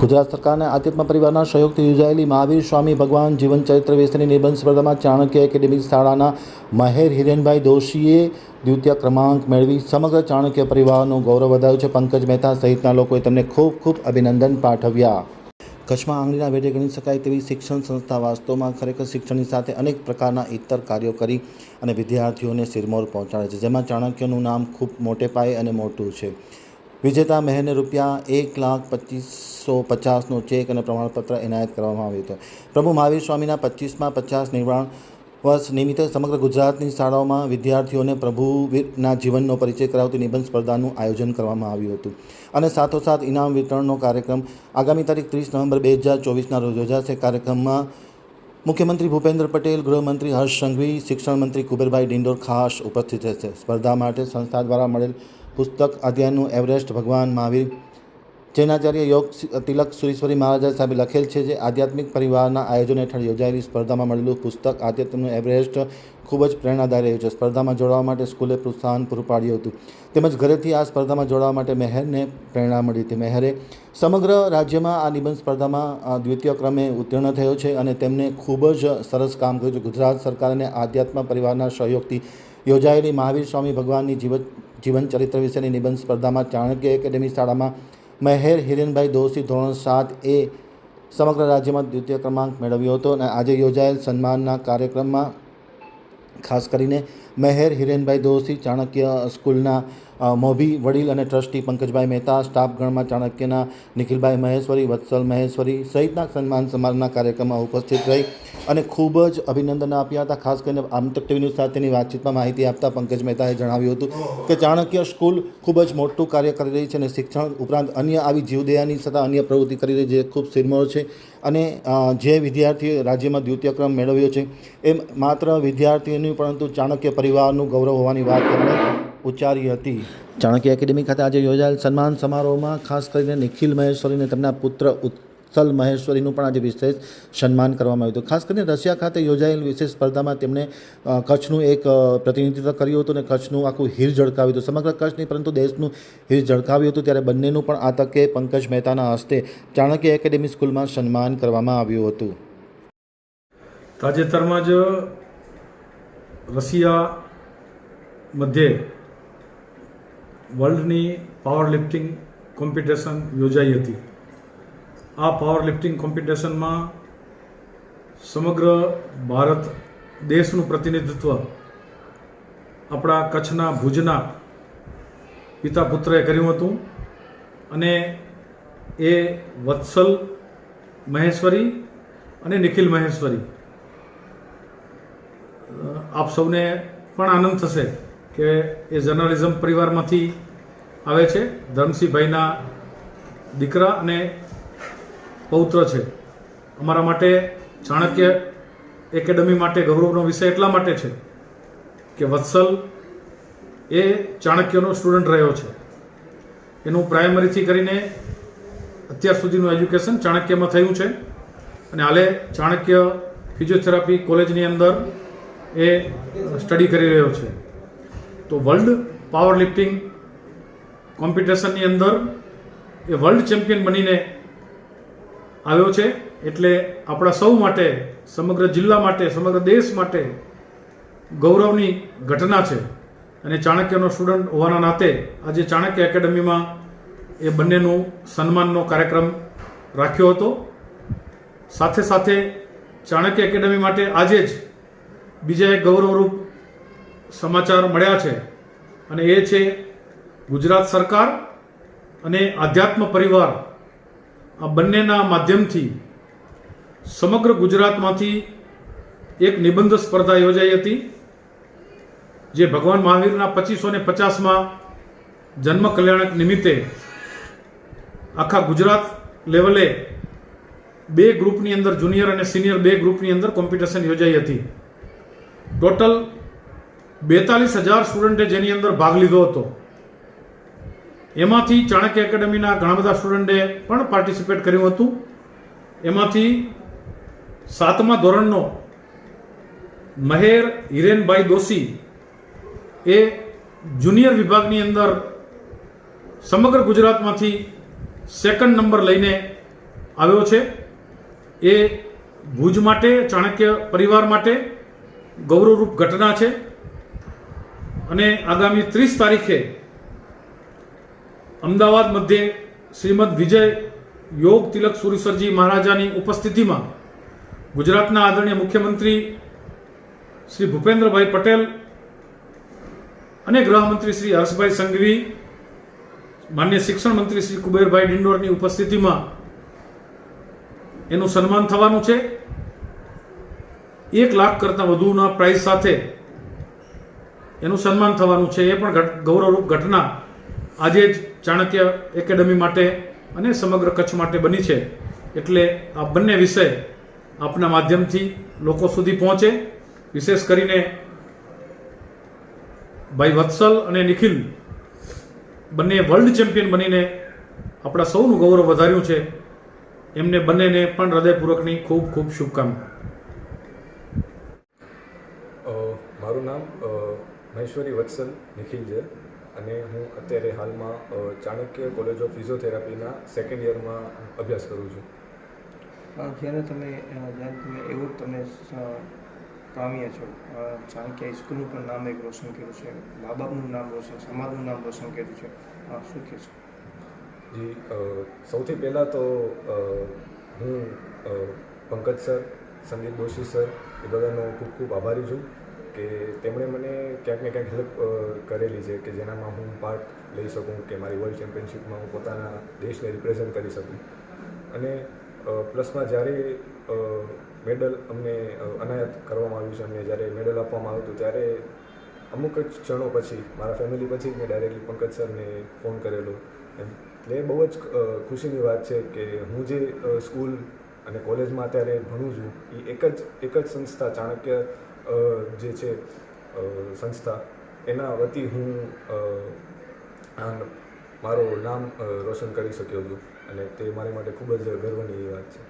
ગુજરાત સરકારના આધ્યાત્મ પરિવારના સહયોગથી યોજાયેલી મહાવીર સ્વામી ભગવાન જીવન ચરિત્ર વિશેની નિબંધ સ્પર્ધામાં ચાણક્ય એકેડેમિક શાળાના મહેર હિરેનભાઈ દોશીએ દ્વિતીય ક્રમાંક મેળવી. સમગ્ર ચાણક્ય પરિવારનું ગૌરવ વધાર્યું છે. પંકજ મહેતા સહિતના લોકોએ તેમને ખૂબ ખૂબ અભિનંદન પાઠવ્યા. કચ્છમાં આંગળીના વેઢે ગણી શકાય તેવી શિક્ષણ સંસ્થા વાસ્તવમાં ખરેખર શિક્ષણની સાથે અનેક પ્રકારના ઇતર કાર્યો કરી અને વિદ્યાર્થીઓને સિરમોર પહોંચાડે છે, જેમાં ચાણક્યનું નામ ખૂબ મોટે પાયે અને મોટું છે. વિજેતા મહેરને રૂપિયા એક લાખ પચીસો પચાસનો ચેક અને પ્રમાણપત્ર એનાયત કરવામાં આવ્યું હતું. પ્રભુ મહાવીર સ્વામીના પચીસમાં પચાસ નિર્વાણ વર્ષ નિમિત્તે સમગ્ર ગુજરાતની શાળાઓમાં વિદ્યાર્થીઓને પ્રભુના જીવનનો પરિચય કરાવતી નિબંધ સ્પર્ધાનું આયોજન કરવામાં આવ્યું હતું. અને સાથોસાથ ઇનામ વિતરણનો કાર્યક્રમ આગામી તારીખ ત્રીસ નવેમ્બર બે હજાર ચોવીસના રોજ યોજાશે. કાર્યક્રમમાં મુખ્યમંત્રી ભૂપેન્દ્ર પટેલ, ગૃહમંત્રી હર્ષ સંઘવી, શિક્ષણ મંત્રી કુબેરભાઈ ડિંડોર ખાસ ઉપસ્થિત રહેશે. સ્પર્ધા માટે સંસ્થા દ્વારા મળેલ પુસ્તક અધ્યાયનું એવરેસ્ટ ભગવાન મહાવીર જૈનાચાર્ય યોગ તિલક સુરેશ્વરી મહારાજા સાહેબે લખેલ છે જે આધ્યાત્મિક પરિવારના આયોજન હેઠળ યોજાયેલી સ્પર્ધામાં મળેલું પુસ્તક આધ્યાત્મનું એવરેસ્ટ ખૂબ જ પ્રેરણાદાયી રહ્યું છે. સ્પર્ધામાં જોડાવા માટે સ્કૂલે પ્રોત્સાહન પૂરું પાડ્યું હતું. તેમજ ઘરેથી આ સ્પર્ધામાં જોડાવા માટે મહેરને પ્રેરણા મળી હતી. મહેરે સમગ્ર રાજ્યમાં આ નિબંધ સ્પર્ધામાં દ્વિતીય ક્રમે ઉત્તીર્ણ થયો છે અને તેમને ખૂબ જ સરસ કામ કર્યું છે. ગુજરાત સરકાર અને આધ્યાત્મ પરિવારના સહયોગથી યોજાયેલી મહાવીર સ્વામી ભગવાનની જીવન જીવન ચરિત્ર વિશેની નિબંધ સ્પર્ધામાં ચાણક્ય એકેડેમી શાળામાં મહેર હિરેનભાઈ દોશી ધોરણ સાત એ સમગ્ર રાજ્યમાં દ્વિતીય ક્રમાંક મેળવ્યો હતો અને આજે યોજાયેલ સન્માનના કાર્યક્રમમાં ખાસ કરીને મહેર હિરેનભાઈ દોશી ચાણક્ય સ્કૂલના મોભી, વડીલ અને ટ્રસ્ટી પંકજભાઈ મહેતા સ્ટાફગણમાં ચાણક્યના, નિખિલભાઈ મહેશ્વરી, વત્સલ મહેશ્વરી સહિતના સન્માન સમારોહના કાર્યક્રમમાં ઉપસ્થિત રહી અને ખૂબ જ અભિનંદન આપ્યા હતા. ખાસ કરીને આમતક ટીવી ન્યૂઝ સાથેની વાતચીતમાં માહિતી આપતા પંકજ મહેતાએ જણાવ્યું હતું કે ચાણક્ય સ્કૂલ ખૂબ જ મોટું કાર્ય કરી રહી છે અને શિક્ષણ ઉપરાંત અન્ય આવી જીવદયાની છતાં અન્ય પ્રવૃત્તિ કરી રહી છે. ખૂબ સિરમોર છે અને જે વિદ્યાર્થીએ રાજ્યમાં દ્વિતીય ક્રમ મેળવ્યો છે એ માત્ર વિદ્યાર્થીઓની પરંતુ ચાણક્ય પરિવારનું ગૌરવ હોવાની વાત તેમણે ઉચ્ચારી હતી. ચાણક્ય એકેડેમી ખાતે આજે યોજાયેલ સન્માન સમારોહમાં ખાસ કરીને નિખિલ મહેશ્વરીને તેમના પુત્ર ઉત્સલ મહેશ્વરીનું પણ આજે વિશેષ સન્માન કરવામાં આવ્યું હતું. ખાસ કરીને રશિયા ખાતે યોજાયેલ વિશેષ સ્પર્ધામાં તેમણે કચ્છનું એક પ્રતિનિધિત્વ કર્યું હતું અને કચ્છનું આખું હીર ઝળકાવ્યું હતું. સમગ્ર કચ્છ નહીં પરંતુ દેશનું હીર ઝળકાવ્યું હતું ત્યારે બંનેનું પણ આ તકે પંકજ મહેતાના હસ્તે ચાણક્ય એકેડેમી સ્કૂલમાં સન્માન કરવામાં આવ્યું હતું. તાજેતરમાં જ રશિયા મધ્યે વર્લ્ડની પાવર લિફ્ટિંગ કોમ્પિટિશન યોજાઈ હતી. આ પાવર લિફ્ટિંગ કોમ્પિટિશનમાં સમગ્ર ભારત દેશનું પ્રતિનિધિત્વ આપણા કચ્છના ભુજના પિતા પુત્રએ કર્યું હતું અને એ વત્સલ મહેશ્વરી અને નિખિલ મહેશ્વરી. આપ સૌને પણ આનંદ થશે. કે એ જર્નલિઝમ પરિવારમાંથી આવે છે. ધર્મસિંહભાઈના દીકરા અને પૌત્ર છે. અમારા માટે ચાણક્ય એકેડમી માટે ગૌરવનો વિષય એટલા માટે છે કે વત્સલ એ ચાણક્યનો સ્ટુડન્ટ રહ્યો છે. એનું પ્રાઇમરીથી કરીને અત્યાર સુધીનું એજ્યુકેશન ચાણક્યમાં થયું છે. અને હાલે ચાણક્ય ફિઝિયોથેરાપી કોલેજની અંદર એ સ્ટડી કરી રહ્યો છે. તો વર્લ્ડ પાવર લિફ્ટિંગ કોમ્પિટિશનની અંદર એ વર્લ્ડ ચેમ્પિયન બનીને આવ્યો છે. એટલે આપણા સૌ માટે, સમગ્ર જિલ્લા માટે, સમગ્ર દેશ માટે ગૌરવની ઘટના છે. અને ચાણક્યનો સ્ટુડન્ટ હોવાના નાતે આજે ચાણક્ય એકેડમીમાં એ બંનેનું સન્માનનો કાર્યક્રમ રાખ્યો હતો. સાથે સાથે ચાણક્ય એકેડમી માટે આજે જ બીજા એક ગૌરવરૂપ સમાચાર મળ્યા છે અને એ છે ગુજરાત સરકાર અને આધ્યાત્મ પરિવાર આ બંનેના માધ્યમથી સમગ્ર ગુજરાતમાંથી એક નિબંધ સ્પર્ધા યોજાઈ હતી, જે ભગવાન મહાવીરના પચીસો ને પચાસમાં જન્મ કલ્યાણક નિમિત્તે આખા ગુજરાત લેવલે બે ગ્રુપની અંદર જુનિયર અને સિનિયર બે ગ્રુપની અંદર કોમ્પિટિશન યોજાઈ હતી. ટોટલ બેતાલીસ હજાર સ્ટુડન્ટે જેની અંદર ભાગ લીધો હતો. એમાંથી ચાણક્ય એકેડમીના ઘણા બધા સ્ટુડન્ટે પણ પાર્ટિસિપેટ કર્યું હતું. એમાંથી સાતમા ધોરણનો મહેર હિરેનભાઈ દોશી એ જુનિયર વિભાગની અંદર સમગ્ર ગુજરાતમાંથી સેકન્ડ નંબર લઈને આવ્યો છે. એ ભુજ માટે, ચાણક્ય પરિવાર માટે ગૌરવરૂપ ઘટના છે. અને આગામી ત્રીસ તારીખે અમદાવાદ મધ્યે શ્રીમદ વિજય યોગ તિલક સુરેશ્વરજી મહારાજાની ઉપસ્થિતિમાં ગુજરાતના આદરણીય મુખ્યમંત્રી શ્રી ભૂપેન્દ્રભાઈ પટેલ અને ગૃહમંત્રી શ્રી હર્ષભાઈ સંઘવી, માન્ય શિક્ષણ મંત્રી શ્રી કુબેરભાઈ ડિંડોરની ઉપસ્થિતિમાં એનું સન્માન થવાનું છે. એક લાખ કરતાં વધુના પ્રાઇઝ સાથે એનું સન્માન થવાનું છે. એ પણ ગૌરવરૂપ ઘટના આજે જ ચાણક્ય એકેડમી માટે અને સમગ્ર કચ્છ માટે બની છે. એટલે આ બંને વિષય આપના માધ્યમથી લોકો સુધી પહોંચે. વિશેષ કરીને ભાઈ વત્સલ અને નિખિલ બંને વર્લ્ડ ચેમ્પિયન બનીને આપણા સૌનું ગૌરવ વધાર્યું છે. એમને બંનેને પણ હૃદયપૂર્વકની ખૂબ ખૂબ શુભકામના. મારું નામ મહેશ્વરી વત્સલ નિખિલ છે અને હું અત્યારે હાલમાં ચાણક્ય કોલેજ ઓફ ફિઝિયોથેરાપીના સેકન્ડ યરમાં અભ્યાસ કરું છું. જ્યારે તમે જ્યારે તમે એવું તમે પામ્યા છો ચાણક્ય સ્કૂલનું પણ નામ એક રોશન કર્યું છે મા બાપનું નામ રોશન સમાજનું નામ રોશન કર્યું છે. શું શું છે? જી સૌથી પહેલાં તો હું પંકજ સર સંદીપ દોશી સર એ બધાનો ખૂબ ખૂબ આભારી છું. કે તેમણે મને ક્યાંક ને ક્યાંક હેલ્પ કરેલી છે કે જેનામાં હું પાર્ટ લઈ શકું કે મારી વર્લ્ડ ચેમ્પિયનશિપમાં હું પોતાના દેશને રિપ્રેઝન્ટ કરી શકું. અને પ્લસમાં જ્યારે મેડલ અમને અનાયત કરવામાં આવ્યું છે અમને જ્યારે મેડલ આપવામાં આવ્યું હતું, ત્યારે અમુક જ ક્ષણો પછી, મારા ફેમિલી પછી જ મેં ડાયરેક્ટલી પંકજ સરને ફોન કરેલો. એટલે એ બહુ જ ખુશીની વાત છે કે હું જે સ્કૂલ અને કોલેજમાં અત્યારે ભણું છું, એ એક જ એક જ સંસ્થા ચાણક્ય જે છે સંસ્થા, એના વતી હું મારો નામ રોશન કરી શક્યો છું. અને તે મારી માટે ખૂબ જ ગર્વની વાત છે.